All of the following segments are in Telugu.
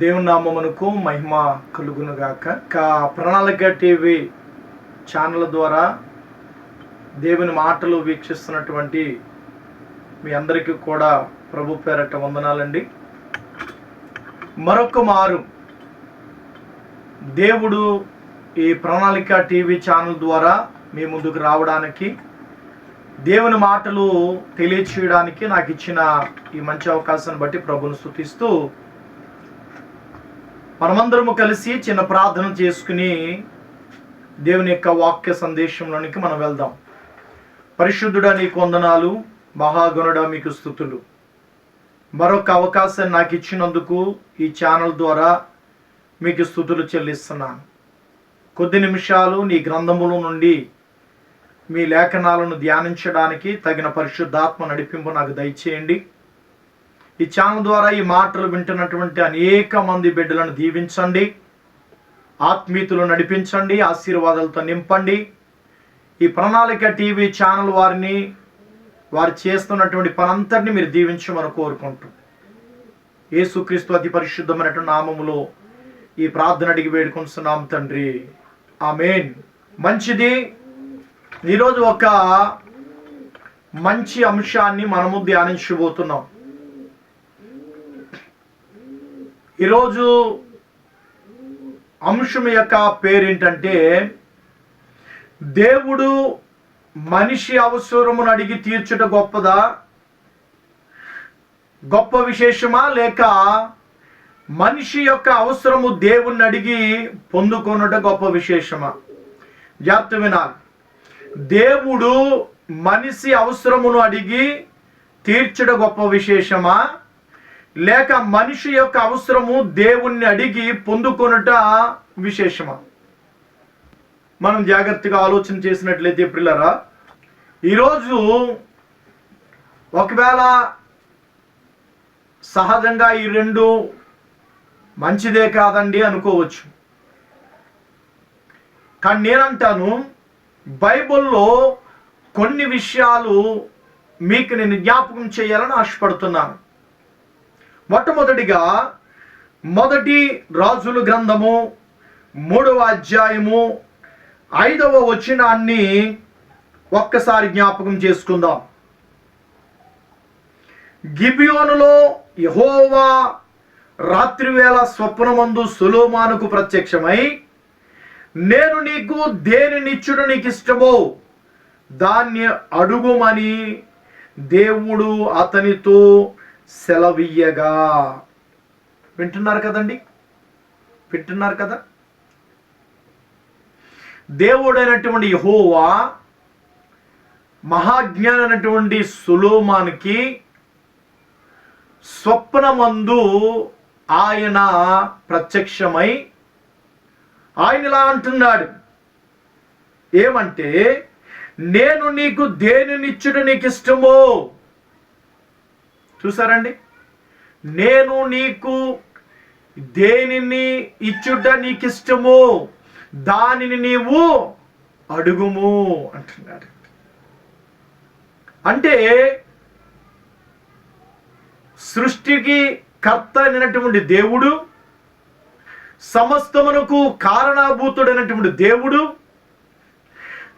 దేవుని నామమునకు మహిమ కలుగునుగాక. కా ప్రణాళిక టీవీ ఛానల్ ద్వారా దేవుని మాటలు వీక్షిస్తున్నటువంటి మీ అందరికీ కూడా ప్రభు పేరట వందనాలండి. మరొక మారు దేవుడు ఈ ప్రణాళిక టీవీ ఛానల్ ద్వారా మీ ముందుకు రావడానికి దేవుని మాటలు తెలియచేయడానికి నాకు ఇచ్చిన ఈ మంచి అవకాశాన్ని బట్టి ప్రభుని స్థుతిస్తూ మనమందరము కలిసి చిన్న ప్రార్థన చేసుకుని దేవుని యొక్క వాక్య సందేశంలోనికి మనం వెళ్దాం. పరిశుద్ధుడా నీకు వందనాలు. మహాగుణుడా మీకు స్థుతులు. మరొక అవకాశం నాకు ఇచ్చినందుకు ఈ ఛానల్ ద్వారా మీకు స్థుతులు చెల్లిస్తున్నాను. కొద్ది నిమిషాలు నీ గ్రంథముల నుండి మీ లేఖనాలను ధ్యానించడానికి తగిన పరిశుద్ధాత్మ నడిపింపు నాకు దయచేయండి. ఈ ఛానల్ ద్వారా ఈ మాటలు వింటున్నటువంటి అనేక మంది బిడ్డలను దీవించండి. ఆత్మీయుతులు నడిపించండి ఆశీర్వాదాలతో నింపండి. ఈ ప్రణాళిక టీవీ ఛానల్ వారిని వారు చేస్తున్నటువంటి పనంతటిని మీరు దీవించమని కోరుకుంటూ యేసుక్రీస్తు అతి పరిశుద్ధమైనటువంటి నామములో ఈ ప్రార్థన అడిగి వేడుకుంటున్నాం తండ్రి. ఆమెన్. మంచిది. ఈరోజు ఒక మంచి అంశాన్ని మనము ధ్యానించబోతున్నాం. ఈరోజు అంశం యొక్క పేరేంటంటే దేవుడు మనిషి అవసరమును అడిగి తీర్చుట గొప్పదా? గొప్ప విశేషమా లేక మనిషి యొక్క అవసరము దేవుణ్ణి అడిగి పొందుకొనుట గొప్ప విశేషమా? జాగ్రత్త వినాలి. దేవుడు మనిషి అవసరమును అడిగి తీర్చుట గొప్ప విశేషమా? లేక మనిషి యొక్క అవసరము దేవుణ్ణి అడిగి పొందుకొనుట విశేషమా? మనం జాగ్రత్తగా ఆలోచన చేసినట్లయితే పిల్లరా ఈరోజు ఒకవేళ సహజంగా ఈ రెండు మంచిదే కాదండి అనుకోవచ్చు. కానీ నేనంటాను బైబిల్లో కొన్ని విషయాలు మీకు నేను జ్ఞాపకం చేయాలని ఆశపడుతున్నాను. మొట్టమొదటిగా మొదటి రాజుల గ్రంథము మూడవ అధ్యాయము ఐదవ వచనాన్ని ఒక్కసారి జ్ఞాపకం చేసుకుందాం. గిబియోనులో యహోవా రాత్రివేళ స్వప్నమందు సులోమానుకు ప్రత్యక్షమై నేను నీకు దేనినిచ్చుడు నీకు ఇష్టమో దాన్ని అడుగుమని దేవుడు అతనితో సెలవియ్యగా. వింటున్నారు కదండి? వింటున్నారు కదా? దేవుడైనటువంటి యహోవా మహాజ్ఞానైనటువంటి సులోమానికి స్వప్నమందు ఆయన ప్రత్యక్షమై ఆయన ఇలా అంటున్నాడు. ఏమంటే నేను నీకు దేనినిచ్చుట నీకు ఇష్టమో చూసారండి? నేను నీకు దేనిని ఇచ్చుట నీకు ఇష్టమో దానిని నీవు అడుగుము అంటున్నాడు. అంటే సృష్టికి కర్త అయినటువంటి దేవుడు సమస్తమునకు కారణభూతుడైనటువంటి దేవుడు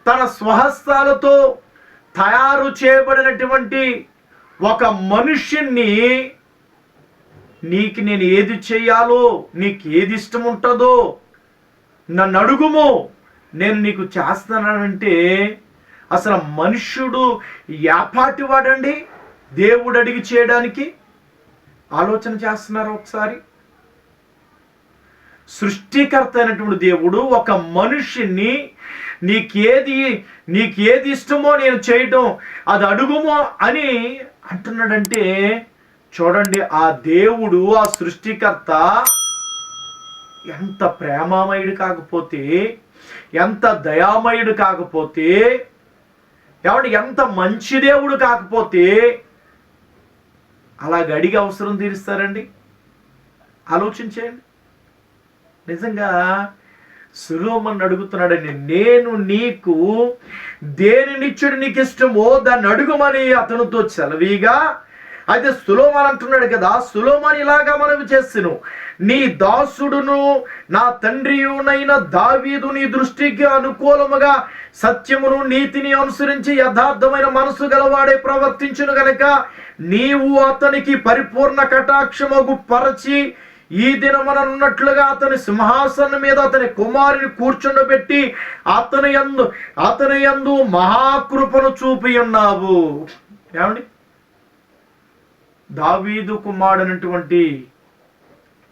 తన స్వహస్తాలతో తయారు చేయబడినటువంటి ఒక మనుష్యుణ్ణి నీకు నేను ఏది చేయాలో నీకు ఏది ఇష్టం ఉంటుందో నన్ను అడుగుము. నేను నీకు చేస్తానంటే అసలు మనుష్యుడు యాపాటి వాడండి? దేవుడు అడిగి చేయడానికి ఆలోచన చేస్తున్నారు ఒకసారి? సృష్టికర్త అయినటువంటి దేవుడు ఒక మనుషుని నీకేది నీకేది ఇష్టమో నేను చేయటం అది అడుగుమో అని అంటున్నాడంటే చూడండి ఆ దేవుడు ఆ సృష్టికర్త ఎంత ప్రేమామయుడు కాకపోతే ఎంత దయామయుడు కాకపోతే ఏమంటే ఎంత మంచి దేవుడు కాకపోతే అలా గడిగి అవసరం తీరుస్తారండి. ఆలోచించేయండి. నిజంగా సులోమన్ అడుగుతున్నాడని నేను నీకు దేనినిచ్చుడు నీకు ఇష్టమో దాన్ని అడుగుమని అతనితో చలవీగా అయితే సులోమాన్ అంటున్నాడు కదా సులోమాన్ ఇలాగా మనం చేస్తును నీ దాసుడును నా తండ్రియునైన దావీదు నీ దృష్టికి అనుకూలముగా సత్యమును నీతిని అనుసరించి యథార్థమైన మనసు గలవాడే ప్రవర్తించును గనక నీవు అతనికి పరిపూర్ణ కటాక్షమగు పరచి ఈ దినమనన్నట్లుగా అతని సింహాసనం మీద అతని కుమారుని కూర్చుండబెట్టి అతని యందు అతని యందు మహాకృపను చూపి ఉన్నావు. ఏమండి? దావీదు కుమారుడైనటువంటి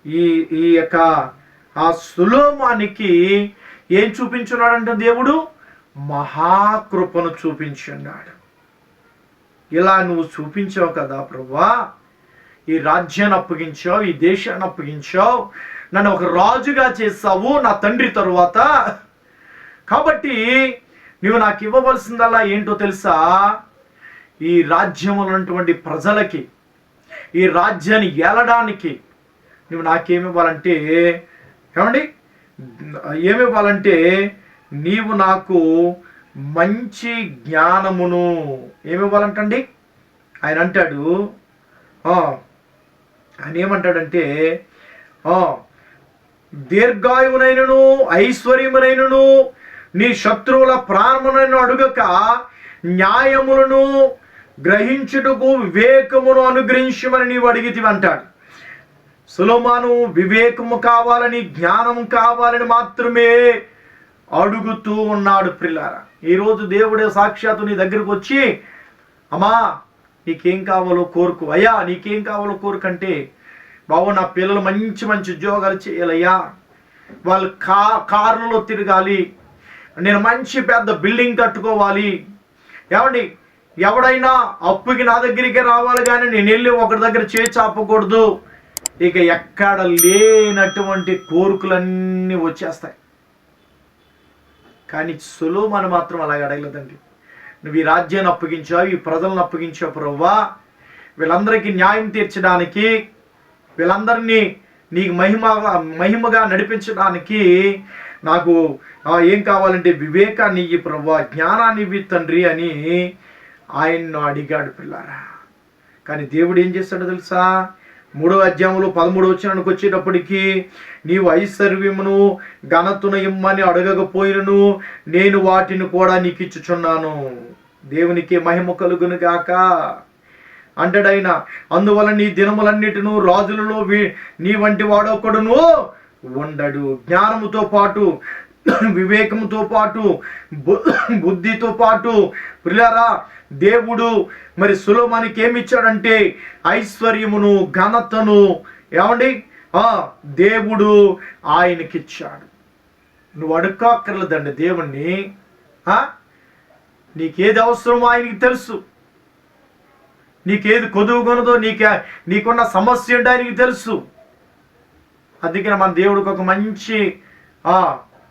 ఈ ఈ యొక్క ఆ సులోమానికి ఏం చూపించున్నాడంటే దేవుడు? మహాకృపను చూపించున్నాడు. ఇలా నువ్వు చూపించావు కదా ప్రభా. ఈ రాజ్యాన్ని అప్పగించావు ఈ దేశాన్ని అప్పగించావు నన్ను ఒక రాజుగా చేస్తావు నా తండ్రి తరువాత. కాబట్టి నువ్వు నాకు ఇవ్వవలసిందల్లా ఏంటో తెలుసా? ఈ రాజ్యంలో ఉన్నటువంటి ప్రజలకి ఈ రాజ్యాన్ని ఏలడానికి నువ్వు నాకేమివ్వాలంటే ఏమండి? ఏమి ఇవ్వాలంటే నీవు నాకు మంచి జ్ఞానమును ఏమి ఇవ్వాలంటండి? ఆయన అంటాడు ఆయన ఏమంటాడంటే ఆ, దీర్ఘాయువునైనను ఐశ్వర్యమునైనను నీ శత్రువుల ప్రాణమునైన అడుగక న్యాయములను గ్రహించుటకు వివేకమును అనుగ్రహించమని నీవు అడిగితివి అంటాడు. సులోమాను వివేకము కావాలని జ్ఞానం కావాలని మాత్రమే అడుగుతూ ఉన్నాడు ప్రిల్లారా ఈరోజు దేవుడే సాక్షాత్తు నీ దగ్గరకు వచ్చి అమ్మా నీకేం కావాలో కోరుకు. అయ్యా నీకేం కావాలో కోరుకంటే బాబు నా పిల్లలు మంచి మంచి ఉద్యోగాలు చేయాలయ్యా. వాళ్ళు కా కార్లలో తిరగాలి. నేను మంచి పెద్ద బిల్డింగ్ కట్టుకోవాలి. ఏమండి ఎవడైనా అప్పుకి నా దగ్గరికి రావాలి కానీ నేను వెళ్ళి ఒకరి దగ్గర చేయి ఇక ఎక్కడ లేనటువంటి కోరికలన్నీ వచ్చేస్తాయి. కానీ సులువు మనం మాత్రం అలాగ అడగలేదండి. నువ్వు ఈ రాజ్యాన్ని అప్పగించావు ఈ ప్రజలను అప్పగించావు ప్రవ్వా. వీళ్ళందరికీ న్యాయం తీర్చడానికి వీళ్ళందరినీ నీకు మహిమ మహిమగా నడిపించడానికి నాకు ఏం కావాలంటే వివేకాన్ని ఇవ్వి ప్రవ్వా జ్ఞానాన్ని ఇవ్వి తండ్రి అని ఆయన్ను అడిగాడు పిల్లారా. కానీ దేవుడు ఏం చేస్తాడో తెలుసా? మూడో అధ్యాయంలో పదమూడు వచ్చినానికి వచ్చేటప్పటికి నీవు ఐశ్వర్యమును ఘనతును ఇమ్మని అడగకపోయినను నేను వాటిని కూడా నీకు ఇచ్చుచున్నాను దేవునికి మహిమ కలుగును గాక. అంటాడైన అందువల్ల నీ దినములన్నిటిను రాజులలో వి- నీ వంటి వాడొక్కడును ఉండడు. జ్ఞానముతో పాటు వివేకముతో పాటు బుద్ధితో పాటు ప్రిలరా దేవుడు మరి సులోమానికి ఏమి ఇచ్చాడంటే ఐశ్వర్యమును ఘనతను ఏమండి? ఆ దేవుడు ఆయనకిచ్చాడు నువ్వు అడుక్కోక్కర్లేదండి దేవుణ్ణి. నీకేది అవసరమో ఆయనకి తెలుసు. నీకేది కొదువు కొనదో నీకే నీకున్న సమస్య ఏంటో ఆయనకి తెలుసు. అందుకని మన దేవుడికి ఒక మంచి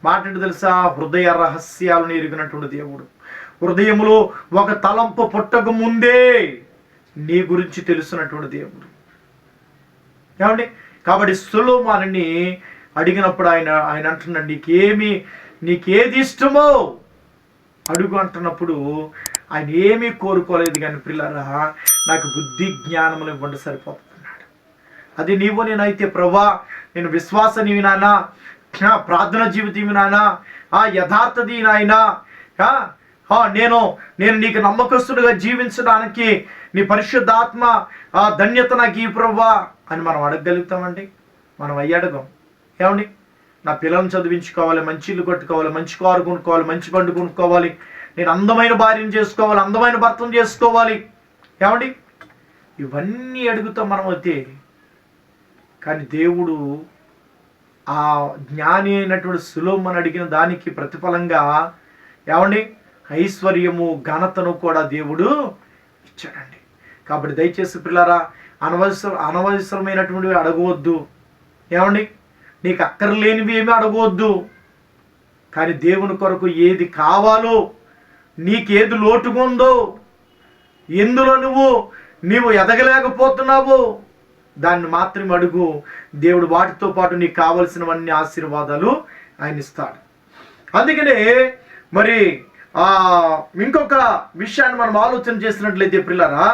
మాట్లాడి తెలుసా? హృదయ రహస్యాలను ఎరిగినటువంటి దేవుడు. హృదయములో ఒక తలంపు పుట్టక ముందే నీ గురించి తెలుసున్నటువంటి దేవుడు. ఏమండి? కాబట్టి సులోమాని అడిగినప్పుడు ఆయన ఆయన అంటున్నాడు నీకేమి నీకేది ఇష్టమో అడుగు అంటున్నప్పుడు ఆయన ఏమీ కోరుకోలేదు కానీ పిల్లరా నాకు బుద్ధి జ్ఞానములు ఇవ్వండి సరిపోతున్నాడు అది నీవు నేనైతే ప్రభా నేను విశ్వాసని నాయనా ప్రార్థన జీవితం నాయనా ఆ యథార్థది నాయనా నేను నేను నీకు నమ్మకస్తుడిగా జీవించడానికి నీ పరిశుద్ధాత్మ ఆ ధన్యత నాకు ఈ అని మనం అడగగలుగుతామండి. మనం అయ్యి అడగం. ఏమండి? నా పిల్లల్ని చదివించుకోవాలి మంచి ఇల్లు కట్టుకోవాలి మంచి కారు కొనుక్కోవాలి మంచి బండి కొనుక్కోవాలి నేను అందమైన భార్యను చేసుకోవాలి అందమైన భర్తను చేసుకోవాలి. ఏమండి? ఇవన్నీ అడుగుతాం మనం అయితే కానీ దేవుడు ఆ జ్ఞాని అయినటువంటి సులోమని అడిగిన దానికి ప్రతిఫలంగా ఏమండి? ఐశ్వర్యము ఘనతను కూడా దేవుడు ఇచ్చాడండి. కాబట్టి దయచేసి పిల్లరా అనవసర అనవసరమైనటువంటివి అడగవద్దు. ఏమండి? నీకు అక్కర్లేనివి ఏమీ అడగవద్దు. కానీ దేవుని కొరకు ఏది కావాలో నీకేది లోటుగా ఉందో ఎందులో నువ్వు నీవు ఎదగలేకపోతున్నావు దాన్ని మాత్రమే అడుగు. దేవుడు వాటితో పాటు నీకు కావలసినవన్నీ ఆశీర్వాదాలు ఆయన ఇస్తాడు. అందుకనే మరి ఆ ఇంకొక విషయాన్ని మనం ఆలోచన చేసినట్లయితే పిల్లరా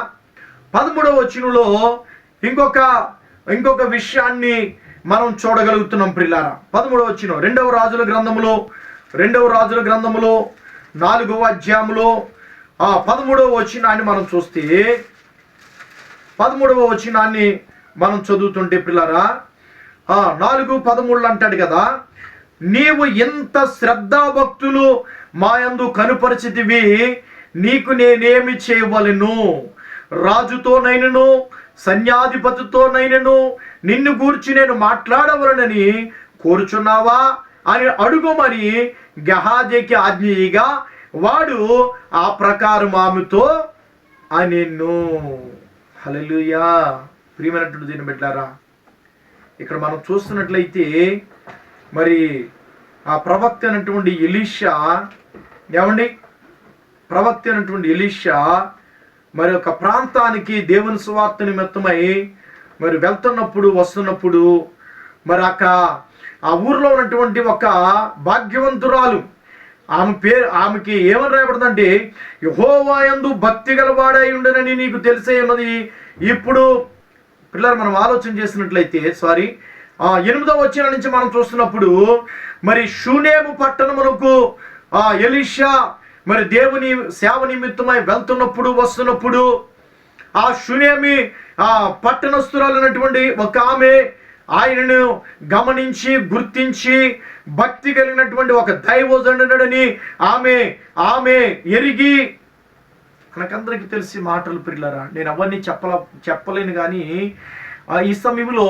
పదమూడవ వచనంలో ఇంకొక ఇంకొక విషయాన్ని మనం చూడగలుగుతున్నాం ప్రిల్లారా పదమూడవ వచ్చిన రెండవ రాజుల గ్రంథములో రెండవ రాజుల గ్రంథములో నాలుగవ అధ్యాయములో ఆ పదమూడవ వచనాన్ని మనం చూస్తే పదమూడవ వచనాన్ని మనం చదువుతుంటే పిల్లరా? నాలుగు పదమూడులు అంటాడు కదా నీవు ఎంత శ్రద్ధాభక్తులు మాయందు కనుపరిచితివి నీకు నేనేమి చేయవలను? రాజుతోనైనను సన్యాధిపతితోనైనను నిన్ను గూర్చి నేను మాట్లాడవలనని కోరుచున్నావా? అని అడుగుమని గహాజీకి ఆజ్ఞయిగా వాడు ఆ ప్రకారం ఆమెతో అనెను హలలుయా ప్రియమైనటువంటి దీని పెట్టారా ఇక్కడ మనం చూస్తున్నట్లయితే మరి ఆ ప్రవక్త అయినటువంటి ఎలీషా ఏమండి? ప్రవక్త అయినటువంటి ఎలీషా మరి ఒక ప్రాంతానికి దేవుని సువార్త నిమిత్తమై మరి వెళ్తున్నప్పుడు వస్తున్నప్పుడు మరి అక్క ఆ ఊర్లో ఉన్నటువంటి ఒక భాగ్యవంతురాలు ఆమె పేరు ఆమెకి ఏమని రాయబడుతుందంటే యహోవాయందు భక్తి గలవాడై ఉండనని నీకు తెలిసే ఉన్నది. ఇప్పుడు పిల్లలు మనం ఆలోచన చేసినట్లయితే సారీ ఆ ఎనిమిదో వచ్చిన నుంచి మనం చూస్తున్నప్పుడు మరి షూనేము పట్టణమునకు ఆ ఎలీషా మరి దేవుని సేవ నిమిత్తమై వెళ్తున్నప్పుడు వస్తున్నప్పుడు ఆ షునేమి ఆ పట్టణస్థురాలైనటువంటి ఒక ఆమె ఆయనను గమనించి గుర్తించి భక్తి కలిగినటువంటి ఒక దైవజనుడని ఆమె ఆమె ఎరిగి మనకందరికీ తెలిసి మాటలు పిల్లరా. నేను అవన్నీ చెప్పల చెప్పలేను కానీ ఆ ఈ సమయంలో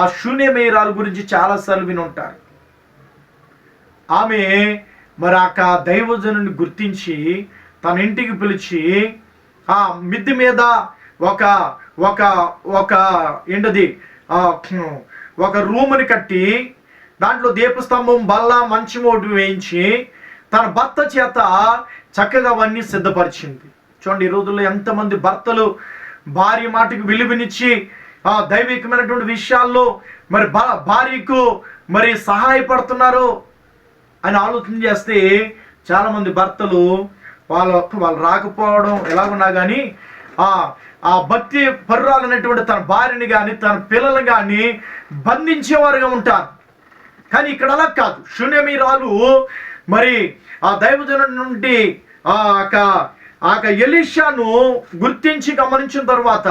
ఆ శూన్యమేరాల గురించి చాలాసార్లు విని ఉంటారు ఆమె మరి ఆ దైవజనుని గుర్తించి తన ఇంటికి పిలిచి ఆ మిద్ది మీద ఒక ఒక ఒక ఏంటది ఒక రూముని కట్టి దాంట్లో దీపస్తంభం బల్ల మంచి మోటు వేయించి తన భర్త చేత చక్కగా అవన్నీ సిద్ధపరిచింది. చూడండి ఈ రోజుల్లో ఎంతమంది భర్తలు భార్య మాటకు విలువనిచ్చి ఆ దైవికమైనటువంటి విషయాల్లో మరి భా- భార్యకు మరి సహాయపడుతున్నారు అని ఆలోచన చేస్తే చాలామంది భర్తలు వాళ్ళ వాళ్ళు రాకపోవడం ఎలాగున్నా కానీ ఆ ఆ భక్తి పర్రాలనేటువంటి తన భార్యని కానీ తన పిల్లల్ని కానీ బంధించేవారుగా ఉంటారు. కానీ ఇక్కడ అలా కాదు. శూన్యమీరాలు మరి ఆ దైవజన నుండి ఆ యొక్క ఆ యొక్క ఎలీషాను గుర్తించి గమనించిన తర్వాత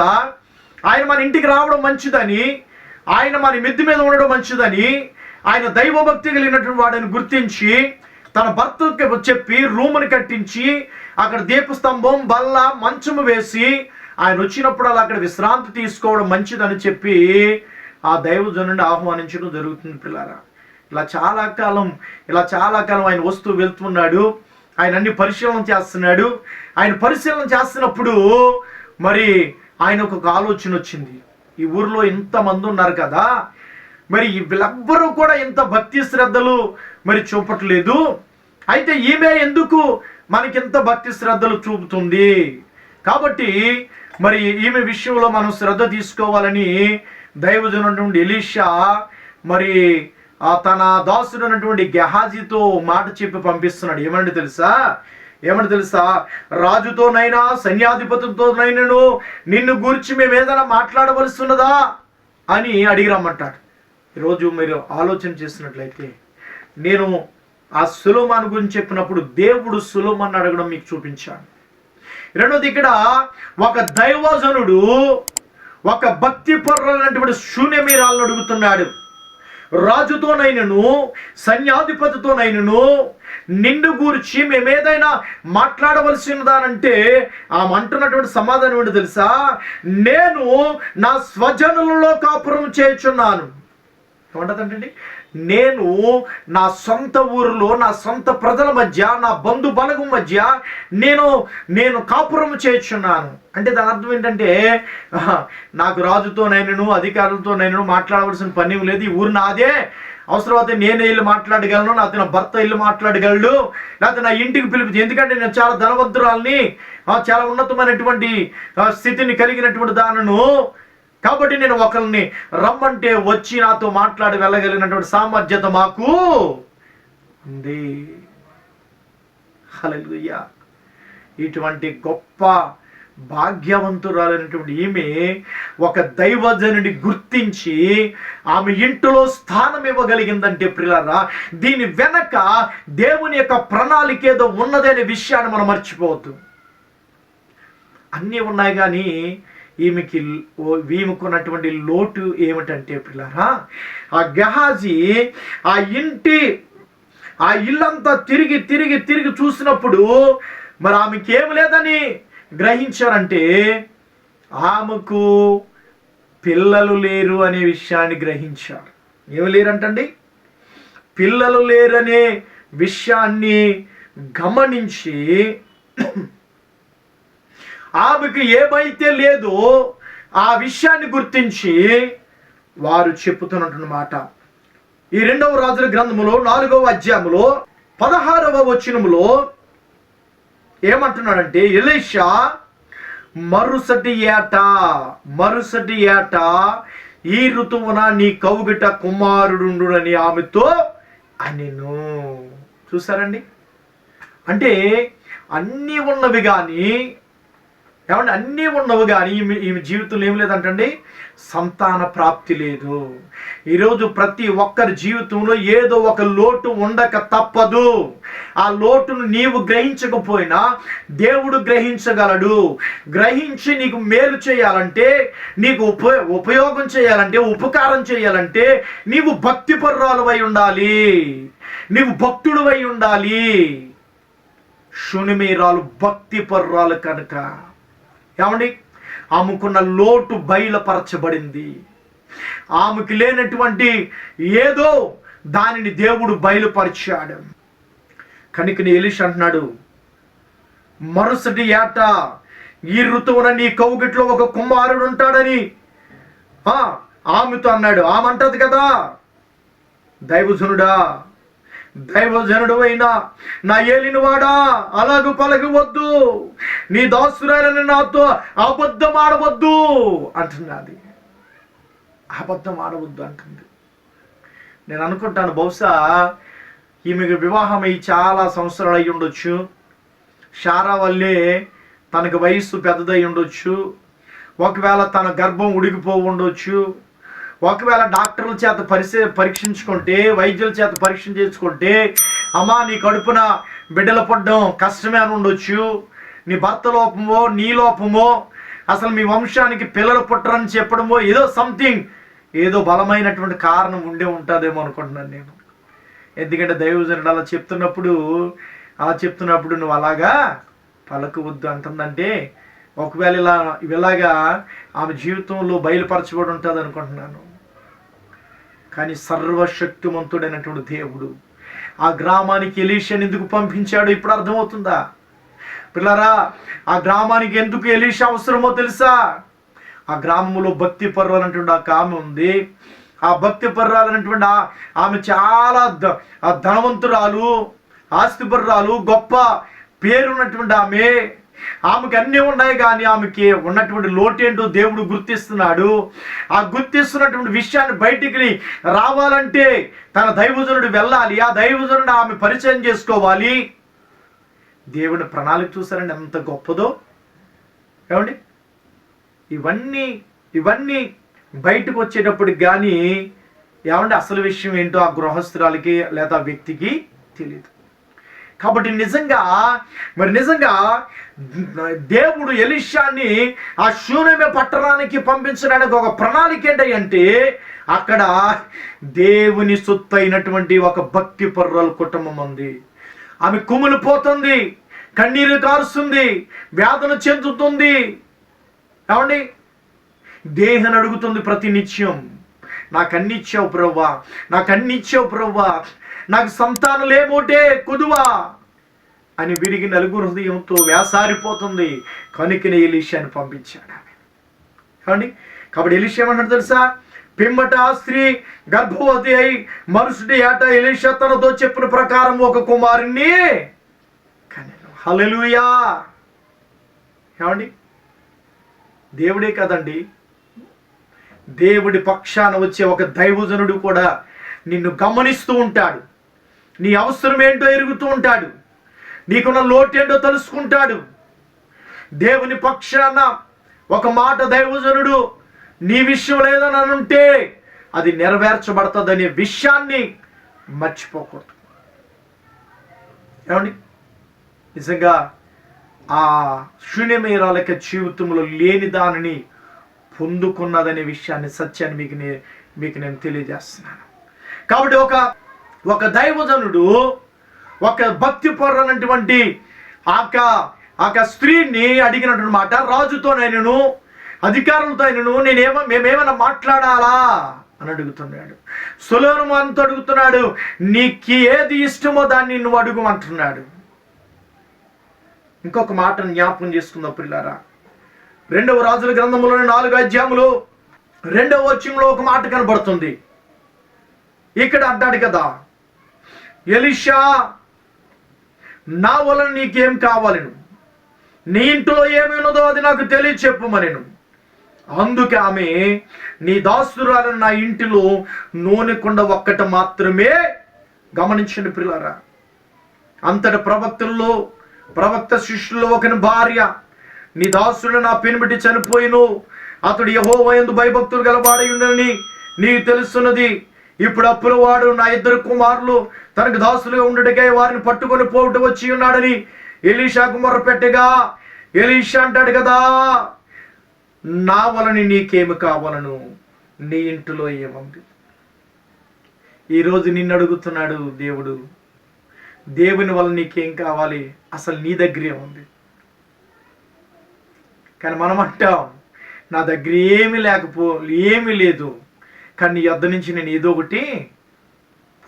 ఆయన మన ఇంటికి రావడం మంచిదని ఆయన మన మిద్ది మీద ఉండడం మంచిదని ఆయన దైవభక్తి కలిగినటువంటి వాడిని గుర్తించి తన భర్తకి చెప్పి రూముని కట్టించి అక్కడ దీపస్తంభం బల్ల మంచము వేసి ఆయన వచ్చినప్పుడు అలా అక్కడ విశ్రాంతి తీసుకోవడం మంచిదని చెప్పి ఆ దైవజనుడిని ఆహ్వానించడం జరుగుతుంది పిల్లారా. ఇలా చాలా కాలం ఇలా చాలా కాలం ఆయన వస్తూ వెళ్తున్నాడు. ఆయన అన్ని పరిశీలన చేస్తున్నాడు. ఆయన పరిశీలన చేస్తున్నప్పుడు మరి ఆయనకు ఒక ఆలోచన వచ్చింది. ఈ ఊర్లో ఇంతమంది ఉన్నారు కదా మరి వీళ్ళెవ్వరూ కూడా ఇంత భక్తి శ్రద్ధలు మరి చూపట్లేదు. అయితే ఈమె ఎందుకు మనకింత భక్తి శ్రద్ధలు చూపుతుంది? కాబట్టి మరి ఈమె విషయంలో మనం శ్రద్ధ తీసుకోవాలని దైవజనుడు ఎలీషా మరి తన దాసుడు అన్నటువంటి గెహాజీతో మాట చెప్పి పంపిస్తున్నాడు. ఏమంటే తెలుసా? ఏమంటే తెలుసా? రాజుతోనైనా సైన్యాధిపతులతోనైనాను నిన్ను గురించి మేము ఏదైనా మాట్లాడవలసి ఉన్నదా అని అడిగి రమ్మంటాడు. ఈరోజు మీరు ఆలోచన చేసినట్లయితే నేను ఆ సులోమాన్ గురించి చెప్పినప్పుడు దేవుడు సులోమాన్ అడగడం మీకు చూపించాను. రెండోది ఇక్కడ ఒక దైవజనుడు ఒక భక్తి పరులైనటువంటి శూన్యమీరాలను అడుగుతున్నాడు. రాజుతోనైనను సైన్యాధిపతితోనైనను నిండు గూర్చి మేమేదైనా మాట్లాడవలసినదానంటే ఆమె అంటున్నటువంటి సమాధానం ఏంటి తెలుసా? నేను నా స్వజనులలో కాపురం చేయుచున్నాను. ఏమంటదండి నేను నా సొంత ఊరిలో నా సొంత ప్రజల మధ్య నా బంధు బలగం మధ్య నేను నేను కాపురం చేయుచున్నాను. అంటే దాని అర్థం ఏంటంటే నాకు రాజుతోనైనను అధికారులతోనైనను మాట్లాడవలసిన పని లేదు. ఈ ఊరు నాదే. అవసరమైతే నేనే ఇల్లు మాట్లాడగలను లేకపోతే నా భర్త ఇల్లు మాట్లాడగలడు లేకపోతే నా ఇంటికి పిలిపి ఎందుకంటే నేను చాలా ధనవంతురాల్ని చాలా ఉన్నతమైనటువంటి స్థితిని కలిగినటువంటి దానను కాబట్టి నేను ఒకరిని రమ్మంటే వచ్చి నాతో మాట్లాడి వెళ్ళగలిగినటువంటి సామర్థ్యత మాకు ఉంది. హలలుయ్యా ఇటువంటి గొప్ప భాగ్యవంతురాలైనటువంటి ఈమె ఒక దైవజనుని గుర్తించి ఆమె ఇంటిలో స్థానం ఇవ్వగలిగిందంటే ప్రిలరా దీని వెనక దేవుని యొక్క ప్రణాళిక ఏదో ఉన్నదనే విషయాన్ని మనం మర్చిపోవద్దు. అన్నీ ఉన్నాయి కానీ ఈమెకి ఓ- ఈమెకున్నటువంటి లోటు ఏమిటంటే పిల్లరా ఆ గహాజీ ఆ ఇంటి ఆ ఇల్లంతా తిరిగి తిరిగి తిరిగి చూసినప్పుడు మరి ఆమెకి ఏమి లేదని గ్రహించారంటే ఆమెకు పిల్లలు లేరు అనే విషయాన్ని గ్రహించారు. ఏమి లేరంటండి? పిల్లలు లేరనే విషయాన్ని గమనించి ఆమెకు ఏమైతే లేదో ఆ విషయాన్ని గుర్తించి వారు చెప్పుతున్నటువంటి మాట ఈ రెండవ రాజుల గ్రంథములో నాలుగవ అధ్యాయములో పదహారవ వచనములో ఏమంటున్నాడంటే ఎలీషా మరుసటి ఏట మరుసటి ఏట ఈ ఋతువున నీ కౌగిట కుమారుడుండునని ఆమెతో అనిను. చూసారండి అంటే అన్నీ ఉన్నవి కానీ ఏమంటే అన్నీ ఉన్నవి కానీ ఈమె ఈమె జీవితంలో ఏం లేదంటండి? సంతాన ప్రాప్తి లేదు. ఈరోజు ప్రతి ఒక్కరి జీవితంలో ఏదో ఒక లోటు ఉండక తప్పదు. ఆ లోటును నీవు గ్రహించకపోయినా దేవుడు గ్రహించగలడు. గ్రహించి నీకు మేలు చేయాలంటే నీకు ఉప ఉపయోగం చేయాలంటే ఉపకారం చేయాలంటే నీవు భక్తి పర్రాలు ఉండాలి. నీవు భక్తుడు ఉండాలి. శునిమీరాలు భక్తి పర్రాలు కనుక. ఏమండి? ఆమెకున్న లోటు బయలుపరచబడింది. ఆమెకు లేనటువంటి ఏదో దానిని దేవుడు బయలుపరిచాడు. కనుక ఎలిష్ అంటున్నాడు మరుసటి ఏట ఈ ఋతువున నీ కౌగిట్లో ఒక కుమారుడు ఉంటాడని. ఆమెతో అన్నాడు. ఆమె అంటది కదా దైవజనుడా దైవజనుడు అయినా నా ఏలినవాడా అలాగు పలకవద్దు నీ దాసురాలని నాతో అబద్ధం ఆడవద్దు అంటున్నది. అబద్ధం ఆడవద్దు అంటుంది. నేను అనుకుంటాను బహుశా ఈమెకు వివాహం అయ్యి చాలా సంవత్సరాలు అయి ఉండొచ్చు. షారా వల్లే తనకు వయస్సు పెద్దదై ఉండొచ్చు. ఒకవేళ తన గర్భం ఉడికిపో ఉండొచ్చు ఒకవేళ డాక్టర్ల చేత పరిశీ పరీక్షించుకుంటే వైద్యుల చేత పరీక్ష చేసుకుంటే అమ్మా నీ కడుపున బిడ్డలు పడడం కష్టమే అని ఉండొచ్చు. నీ భర్త లోపమో నీ లోపమో అసలు మీ వంశానికి పిల్లలు పుట్టరని చెప్పడమో ఏదో సంథింగ్ ఏదో బలమైనటువంటి కారణం ఉండే ఉంటుందేమో అనుకుంటున్నాను నేను. ఎందుకంటే దైవజనుడు అలా చెప్తున్నప్పుడు అలా చెప్తున్నప్పుడు నువ్వు అలాగా పలకవద్దు అంటుందంటే ఒకవేళ ఇలా ఇలాగా ఆమె జీవితంలో బయలుపరచబడి ఉంటుంది అనుకుంటున్నాను కానీ సర్వశక్తిమంతుడైనటువంటి దేవుడు. ఆ గ్రామానికి ఎలీషాని ఎందుకు పంపించాడు ఇప్పుడు అర్థమవుతుందా? పిల్లరా ఆ గ్రామానికి ఎందుకు ఎలీషా అవసరమో తెలుసా? ఆ గ్రామంలో భక్తి పర్వాలన్నటువంటి ఒక ఆమె ఉంది. ఆ భక్తి పర్వాలన్నటువంటి ఆ- ఆమె చాలా ధ- ఆ ధనవంతురాలు ఆస్తిపర్రాలు గొప్ప పేరున్నటువంటి ఆమె. ఆమెకు అన్నీ ఉన్నాయి కానీ ఆమెకి ఉన్నటువంటి లోటేంటో దేవుడు గుర్తిస్తున్నాడు. ఆ గుర్తిస్తున్నటువంటి విషయాన్ని బయటికి రావాలంటే తన దైవజనుడు వెళ్ళాలి. ఆ దైవజనుడు ఆమె పరిచయం చేసుకోవాలి. దేవుని ప్రణాళిక చూసారండి ఎంత గొప్పదో. ఏమండి? ఇవన్నీ ఇవన్నీ బయటకు వచ్చేటప్పటికి కానీ ఏమంటే అసలు విషయం ఏంటో ఆ గృహస్థురాలకి లేదా వ్యక్తికి తెలియదు కాబట్టి నిజంగా మరి నిజంగా దేవుడు ఎలిషాన్ని ఆ శూన్యమే పట్టణానికి పంపించడానికి ఒక ప్రణాళిక ఏంటంటే అక్కడ దేవుని సొత్తైనటువంటి ఒక భక్తి పర్రల కుటుంబం ఉంది. ఆమె కుమిలి పోతుంది కన్నీరు కారుస్తుంది వేదన చెందుతుంది. ఏమండి? దేహం అడుగుతుంది ప్రతి నిత్యం. నాకు అన్ని ఇచ్చావు ప్రవ్వా నాకు అన్ని ఇచ్చావు ప్రవ్వా నాకు సంతానం లేమోటే కుదువా? అని విరిగి నలుగురు హృదయంతో వేసారిపోతుంది కనుకనే ఎలీషాని పంపించాడు ఆమె. ఏమండి? కాబట్టి ఎలీషా ఏమన్నాడు తెలుసా? పిమ్మట ఆ స్త్రీ గర్భవతి అయి మనుషుడి ఏట ఎలీషా తనతో చెప్పిన ప్రకారం ఒక కుమారుణ్ణి హలలుయా ఏమండి? దేవుడే కదండి. దేవుడి పక్షాన వచ్చే ఒక దైవజనుడు కూడా నిన్ను గమనిస్తూ ఉంటాడు. నీ అవసరం ఏంటో ఎరుగుతూ ఉంటాడు. నీకున్న లోటేంటో తెలుసుకుంటాడు. దేవుని పక్షాన ఒక మాట దైవజనుడు నీ విషయం లేదని అనుంటే అది నెరవేర్చబడుతుందనే విషయాన్ని మర్చిపోకూడదు. ఏమండి? నిజంగా ఆ శూన్యమేరాలక జీవితంలో లేని దానిని పొందుకున్నదనే విషయాన్ని సత్యాన్ని మీకు నే- మీకు నేను తెలియజేస్తున్నాను. కాబట్టి ఒక ఒక దైవజనుడు ఒక భక్తి పొర్రనటువంటి ఆక ఆక స్త్రీని అడిగినటువంటి మాట రాజుతో నేను అధికారులతో నేను నేనేమో మేమేమైనా మాట్లాడాలా? అని అడుగుతున్నాడు. సులోనుమాన్తో అడుగుతున్నాడు నీకు ఏది ఇష్టమో దాన్ని నువ్వు అడుగుమంటున్నాడు ఇంకొక మాటను జ్ఞాపకం చేసుకుందాం పిల్లారా రెండవ రాజుల గ్రంథంలోని నాలుగు అధ్యాములు రెండవ వచ్చంలో ఒక మాట కనబడుతుంది. ఇక్కడ అంటాడు కదా ఎలిషా నా వలన నీకేం కావాలను నీ ఇంట్లో ఏమి ఉన్నదో అది నాకు తెలియచెప్పుమనెను అందుకే ఆమె నీ దాసురాలను నా ఇంటిలో నూనె కుండ ఒక్కట మాత్రమే గమనించండి పిల్లరా అంతటి ప్రవక్తల్లో ప్రవక్త శిష్యుల్లో ఒకని భార్య నీ దాసుడు నా పెనిమిటి చనిపోయిను అతడు యహోవయందు భయభక్తులు గలవాడై ఉండని నీకు తెలుస్తున్నది ఇప్పుడు అప్పులవాడు నా ఇద్దరు కుమారులు తనకు దాసులుగా ఉండటకై వారిని పట్టుకొని పోవుట వచ్చి ఉన్నాడని ఎలీషాకు మొర్రపెట్టగా ఎలీషా అంటాడు కదా నా వలని నీకేమి కావాలను? నీ ఇంటిలో ఏముంది? ఈరోజు నిన్ను అడుగుతున్నాడు దేవుడు. దేవుని వల్ల నీకేం కావాలి? అసలు నీ దగ్గరే ఉంది. కానీ మనం అంటాం నా దగ్గర ఏమీ లేకపో ఏమీ లేదు. కానీ నీ యొద్ద నుంచి నేను ఏదో ఒకటి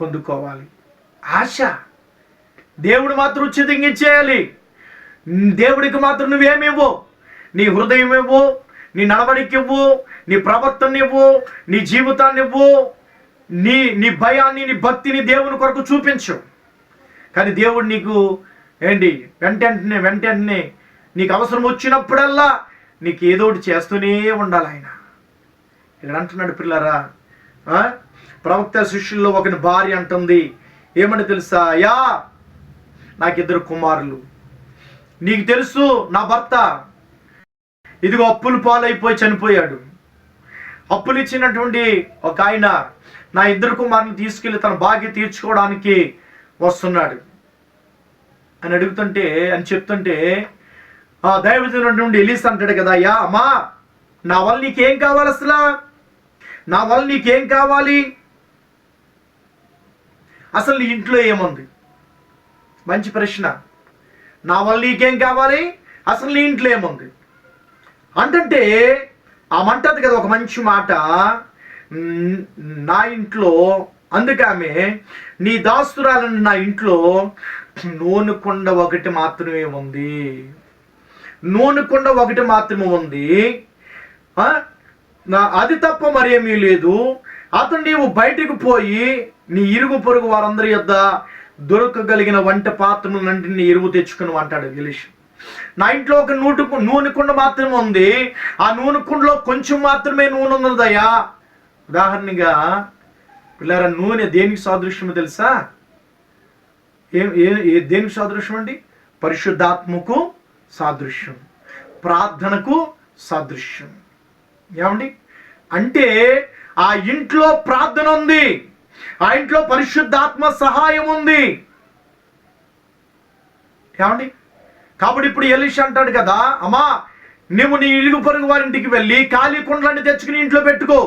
పొందుకోవాలి. ఆశ. దేవుడు మాత్రం ఉచితంగిచ్చేయాలి దేవుడికి మాత్రం నువ్వేమివ్వు నీ హృదయం ఇవ్వు నీ నడవడికివ్వు నీ ప్రవర్తన ఇవ్వు నీ జీవితాన్ని ఇవ్వు. నీ నీ భయాన్ని నీ భక్తిని దేవుని కొరకు చూపించు. కానీ దేవుడు నీకు ఏంటి? వెంటనే వెంటనే నీకు అవసరం వచ్చినప్పుడల్లా నీకు ఏదో ఒకటి చేస్తూనే ఉండాలి ఆయన. ఇక్కడ అంటున్నాడు పిల్లరా ప్రవక్త శిష్యుల్లో ఒకని భార్య అంటుంది ఏమని తెలుసా? యా నాకు ఇద్దరు కుమారులు. నీకు తెలుసు నా భర్త ఇదిగో అప్పులు పాలైపోయి చనిపోయాడు. అప్పులు ఇచ్చినటువంటి ఒక ఆయన నా ఇద్దరు కుమారుని తీసుకెళ్ళి తన బాగ్య తీర్చుకోవడానికి వస్తున్నాడు. అని అడుగుతుంటే అని చెప్తుంటే ఆ దైవజనుడి నుండి ఎలీస్ అంటాడు కదా అయ్యా అమ్మా నా వల్ల నీకేం కావాలి అసలు? నా వల్ల నీకేం కావాలి? అసలు నీ ఇంట్లో ఏముంది? మంచి ప్రశ్న. నా వల్ల నీకేం కావాలి? అసలు నీ ఇంట్లో ఏముంది? అంటే ఆ మంటది కదా ఒక మంచి మాట. నా ఇంట్లో అందుకే నీ దాస్తురాలని నా ఇంట్లో నూనె కుండ ఒకటి మాత్రమే ఉంది. నూనె కుండ ఒకటి మాత్రమే ఉంది. అది తప్ప మరేమీ లేదు. అతను నీవు బయటికి పోయి నీ ఇరుగు పొరుగు వారందరి యొద్ద దొరకగలిగిన వంట పాత్రలన్నింటినీ ఇరుగు తెచ్చుకుని అంటాడు గిలీష్ నా ఇంట్లో ఒక నూటు నూనె కుండ మాత్రమే ఉంది. ఆ నూనె కుండలో కొంచెం మాత్రమే నూనె ఉన్నదయ్యా. ఉదాహరణగా పిల్లల నూనె దేనికి సాదృశ్యమో తెలుసా? ఏ- ఏ దేనికి సాదృశ్యం అండి? పరిశుద్ధాత్మకు సాదృశ్యం. ప్రార్థనకు సాదృశ్యం. ఏమండి? అంటే ఆ ఇంట్లో ప్రార్థన ఉంది. ఆ ఇంట్లో పరిశుద్ధాత్మ సహాయం ఉంది. ఏమండి? కాబట్టి ఇప్పుడు ఎలిష్ అంటాడు కదా అమ్మా నువ్వు నీ ఇరుగు పొరుగు వారింటికి వెళ్ళి ఖాళీ కుండలన్నీ తెచ్చుకుని ఇంట్లో పెట్టుకో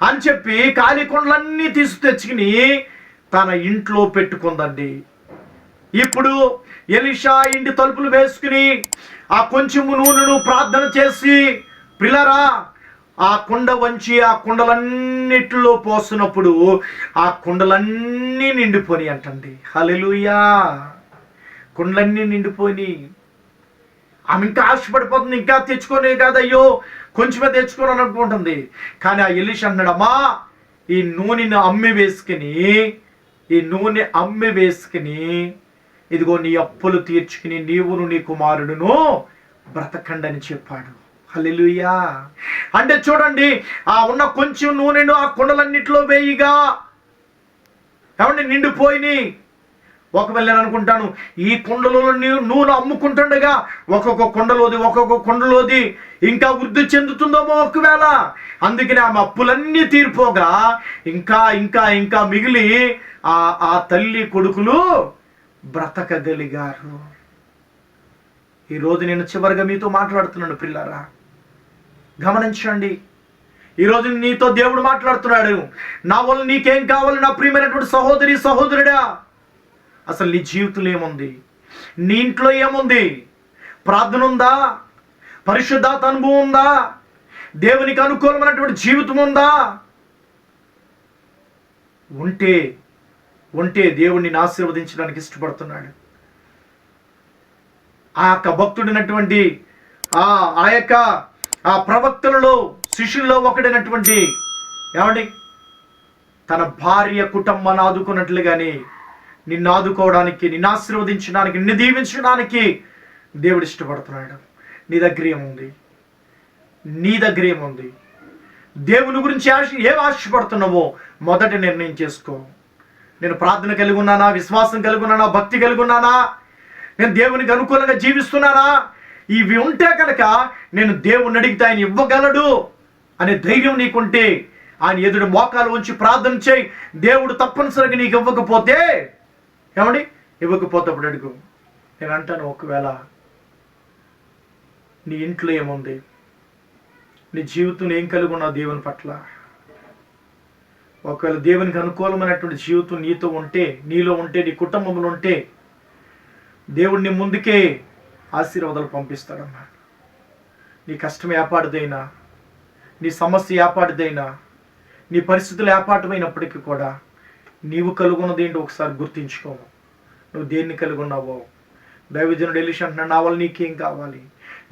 అని చెప్పి ఖాళీ కుండలన్నీ తీసి తెచ్చుకుని తన ఇంట్లో పెట్టుకుందండి. ఇప్పుడు ఎలిషా ఇంటి తలుపులు వేసుకుని ఆ కొంచెము నూనెను ప్రార్థన చేసి పిల్లరా ఆ కుండ వంచి ఆ కుండలన్నిటిలో పోస్తున్నప్పుడు ఆ కుండలన్నీ నిండిపోయి అంటండి. హలెలుయా కుండలన్నీ నిండిపోయి ఆమె ఇంకా ఆశపడిపోతుంది ఇంకా తెచ్చుకోనే కాదయ్యో కొంచెమే తెచ్చుకోను అనుకుంటుంది కానీ ఆ ఎలిష్ అన్నాడమ్మా ఈ నూనెను అమ్మి వేసుకుని ఈ నూనె అమ్మి వేసుకుని ఇదిగో నీ అప్పులు తీర్చుకుని నీవును నీ కుమారుడును బ్రతకండని చెప్పాడు. హల్లెలూయా. అంటే చూడండి ఆ ఉన్న కొంచెం నూనెను ఆ కుండలన్నిటిలో వేయిగా. ఏమండి నిండిపోయినాయి ఒకవేళ నేను అనుకుంటాను ఈ కుండలో నూనె అమ్ముకుంటుండగా ఒక్కొక్క కుండలోది ఒక్కొక్క కుండలోది ఇంకా వృద్ధి చెందుతుందేమో ఒకవేళ. అందుకని ఆమె అప్పులన్నీ తీరిపోగా ఇంకా ఇంకా ఇంకా మిగిలి ఆ ఆ తల్లి కొడుకులు బ్రతకగలిగారు. ఈరోజు నేను చివరిగా మీతో మాట్లాడుతున్నాను పిల్లరా గమనించండి. ఈరోజు నీతో దేవుడు మాట్లాడుతున్నాడు. నా వల్ల నీకేం కావాలి? నా ప్రియమైనటువంటి సహోదరి సహోదరుడా అసలు నీ జీవితంలో ఏముంది? నీ ఇంట్లో ఏముంది? ప్రార్థన ఉందా? పరిశుద్ధాత అనుభవం ఉందా? దేవునికి అనుకూలమైనటువంటి జీవితం ఉందా? ఉంటే ఉంటే దేవుణ్ణి ఆశీర్వదించడానికి ఇష్టపడుతున్నాడు. ఆ యొక్క భక్తుడినటువంటి ఆ ఆ యొక్క ఆ ప్రవక్తలలో శిష్యుల్లో ఒకడైనటువంటి ఏమండి? తన భార్య కుటుంబాన్ని ఆదుకున్నట్లుగానే నిన్ను ఆదుకోవడానికి నిన్ను ఆశీర్వదించడానికి నిన్ను దీవించడానికి దేవుడు ఇష్టపడుతున్నాడు. నీ దగ్గర ఏముంది? నీ దగ్గర ఏముంది? దేవుని గురించి ఆశ ఏం ఆశపడుతున్నావో మొదట నిర్ణయం చేసుకో. నేను ప్రార్థన కలిగి ఉన్నానా? విశ్వాసం కలిగి ఉన్నానా? భక్తి కలిగి ఉన్నానా? నేను దేవునికి అనుకూలంగా జీవిస్తున్నానా? ఇవి ఉంటే కనుక నేను దేవుని అడిగితే ఆయన ఇవ్వగలడు అనే ధైర్యం నీకుంటే ఆయన ఎదుడు మోకాలు ఉంచి ప్రార్థన చేయి. దేవుడు తప్పనిసరిగా నీకు ఇవ్వకపోతే ఏమండి? ఇవ్వకపోతే అప్పుడు అడుగు. నేను అంటాను ఒకవేళ నీ ఇంట్లో ఏముంది? నీ జీవితం ఏం కలిగి ఉన్నావు దేవుని పట్ల? ఒకవేళ దేవునికి అనుకూలమైనటువంటి జీవితం నీతో ఉంటే నీలో ఉంటే నీ కుటుంబంలో ఉంటే దేవుడిని ముందుకే ఆశీర్వాదాలు పంపిస్తాడమ్మా నీ కష్టం ఏపాటిదైనా నీ సమస్య ఏపాటిదైనా నీ పరిస్థితులు ఏపాటమైనప్పటికీ కూడా నీవు కలుగున్నది ఏంటో ఒకసారి గుర్తించుకో. నువ్వు దేన్ని కలిగి ఉన్నావో దైవజనుడు ఎలిషి అంటున్నాడు నా వల్ల నీకేం కావాలి?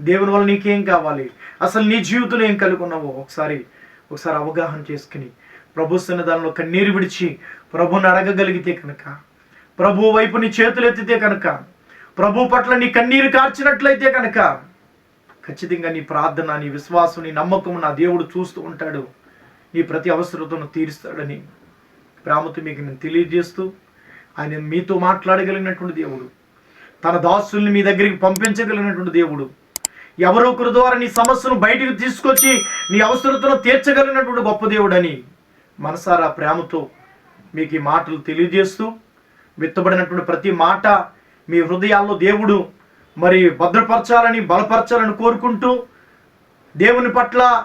దేవుని వల్ల నీకేం కావాలి? అసలు నీ జీవితంలో ఏం కలిగి ఉన్నావో ఒకసారి ఒకసారి అవగాహన చేసుకుని ప్రభు సన్నిధానంలో కన్నీరు విడిచి ప్రభుని అడగగలిగితే కనుక ప్రభు వైపు నీ చేతులు ఎత్తితే కనుక ప్రభు పట్ల నీ కన్నీరు కార్చినట్లయితే కనుక ఖచ్చితంగా నీ ప్రార్థన నీ విశ్వాసం నీ నమ్మకం నా దేవుడు చూస్తూ ఉంటాడు. నీ ప్రతి అవసరతను తీరుస్తాడని ప్రేమతో మీకు నేను తెలియజేస్తూ ఆయన మీతో మాట్లాడగలిగినటువంటి దేవుడు తన దాసుల్ని మీ దగ్గరికి పంపించగలిగినటువంటి దేవుడు ఎవరో ఒకరి ద్వారా నీ సమస్యను బయటికి తీసుకొచ్చి నీ అవసరతను తీర్చగలిగినటువంటి గొప్ప దేవుడని మనసారా ప్రేమతో మీకు ఈ మాటలు తెలియజేస్తూ విత్తబడినటువంటి ప్రతి మాట మీ హృదయాల్లో దేవుడు మరి భద్రపరచాలని బలపరచాలని కోరుకుంటూ దేవుని పట్ల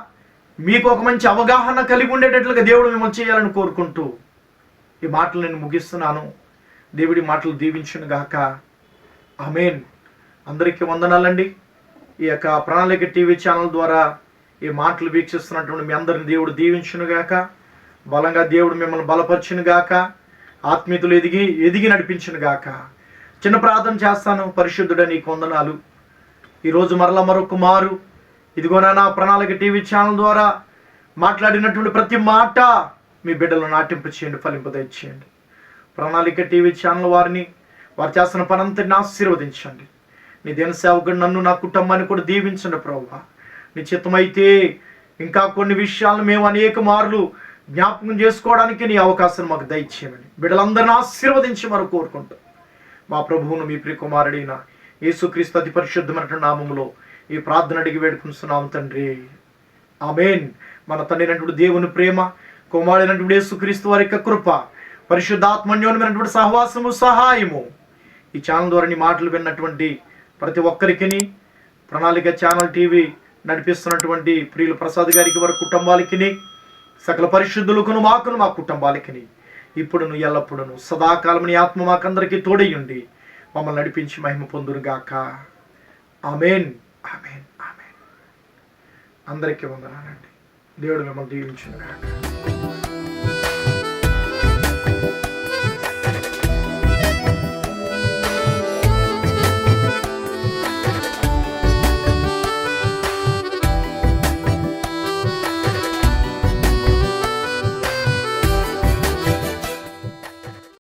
మీకు ఒక మంచి అవగాహన కలిగి ఉండేటట్లుగా దేవుడు మిమ్మల్ని చేయాలని కోరుకుంటూ ఈ మాటలు నేను ముగిస్తున్నాను. దేవుడి మాటలు దీవించును గాక. అమేన్ అందరికీ వందనాలండి. ఈ యొక్క ప్రణాళిక టీవీ ఛానల్ ద్వారా ఈ మాటలు వీక్షిస్తున్నటువంటి మీ అందరిని దేవుడు దీవించును గాక. బలంగా దేవుడు మిమ్మల్ని బలపరచును గాక. ఆత్మీయతలు ఎదిగి ఎదిగి నడిపించును గాక. చిన్న ప్రార్థన చేస్తాను పరిశుద్ధుడ నీ కొందనాలు ఈరోజు మరల మరొక మారు. ఇదిగో నా ప్రణాళిక టీవీ ఛానల్ ద్వారా మాట్లాడినటువంటి ప్రతి మాట మీ బిడ్డలు నాటింపు చేయండి ఫలింపదచ్చేయండి ప్రణాళిక టీవీ ఛానల్ వారిని వారు చేస్తున్న పనంతటిని ఆశీర్వదించండి. నీ దేని సేవకుడు నన్ను నా కుటుంబాన్ని కూడా దీవించండి ప్రభు నీ చిత్తమైతే ఇంకా కొన్ని విషయాలను మేము అనేక మార్లు జ్ఞాపకం చేసుకోవడానికి నీ అవకాశం మాకు దయచేయమని బిడ్డలందరిని ఆశీర్వదించి మనం కోరుకుంటాం మా ప్రభువును మీ ప్రియకుమారుడైన యేసుక్రీస్తు అతి పరిశుద్ధమైనటువంటి నామములో ఈ ప్రార్థన అడిగి వేడుకుంటున్నాం తండ్రి. ఆమెన్. మన తండ్రినటువంటి దేవుని ప్రేమ కుమారుడైనటువంటి యేసుక్రీస్తు వారి యొక్క కృప పరిశుద్ధాత్మన్యోనమైనటువంటి సహవాసము సహాయము ఈ ఛానల్ ద్వారా నీ మాటలు విన్నటువంటి ప్రతి ఒక్కరికి ప్రణాళిక ఛానల్ టీవీ నడిపిస్తున్నటువంటి ప్రియులు ప్రసాద్ గారికి వారి కుటుంబాలకి సకల పరిశుద్ధులకును మాకును మా కుటుంబాలకి ఇప్పుడును ఎల్లప్పుడును సదాకాలం నీ ఆత్మ మాకందరికీ తోడయ్యుండి మమ్మల్ని నడిపించి మహిమ పొందురుగాక ఆమెన్. ఆమెన్. ఆమెన్. అందరికీ వందనాలండి. దేవుడు మిమ్మల్ని దీవించుగాక